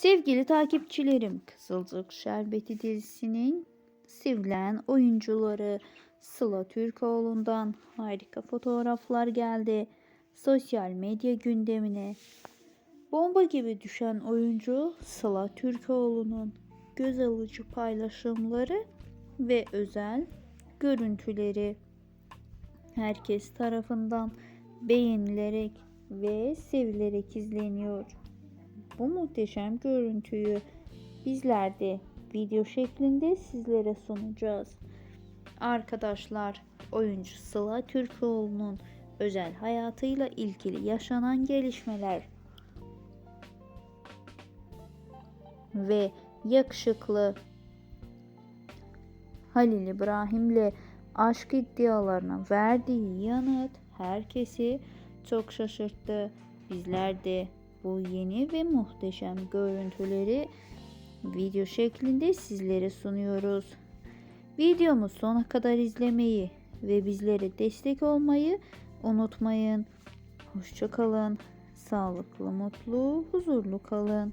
Sevgili takipçilerim, Kızılcık Şerbeti dizisinin sevilen oyuncuları Sıla Türkoğlu'ndan harika fotoğraflar geldi. Sosyal medya gündemine bomba gibi düşen oyuncu Sıla Türkoğlu'nun göz alıcı paylaşımları ve özel görüntüleri herkes tarafından beğenilerek ve sevilerek izleniyor. Bu muhteşem görüntüyü bizler de video şeklinde sizlere sunacağız. Arkadaşlar, oyuncu Sıla Türkoğlu'nun özel hayatıyla ilgili yaşanan gelişmeler ve yakışıklı Halil İbrahim'le aşk iddialarına verdiği yanıt herkesi çok şaşırttı. Bizler de bu yeni ve muhteşem görüntüleri video şeklinde sizlere sunuyoruz. Videomu sona kadar izlemeyi ve bizlere destek olmayı unutmayın. Hoşçakalın. Sağlıklı, mutlu, huzurlu kalın.